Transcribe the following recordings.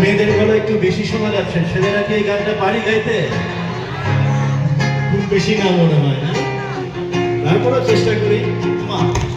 মেয়েদের গলা একটু বেশি শোনা যাচ্ছে ছেলেরা কি এই গানটা পারি গাইতে? খুব বেশি না মনে হয়, না? তারপরেও চেষ্টা করি। মা।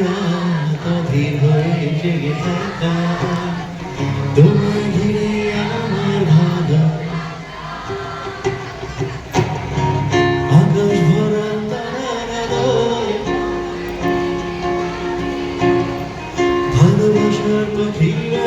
কাঁধে ধরে জেগে থাকা তোমার ঘিরে আমার ভাগা আকাশ ভরা তারার ভালোবাসার পাখিরা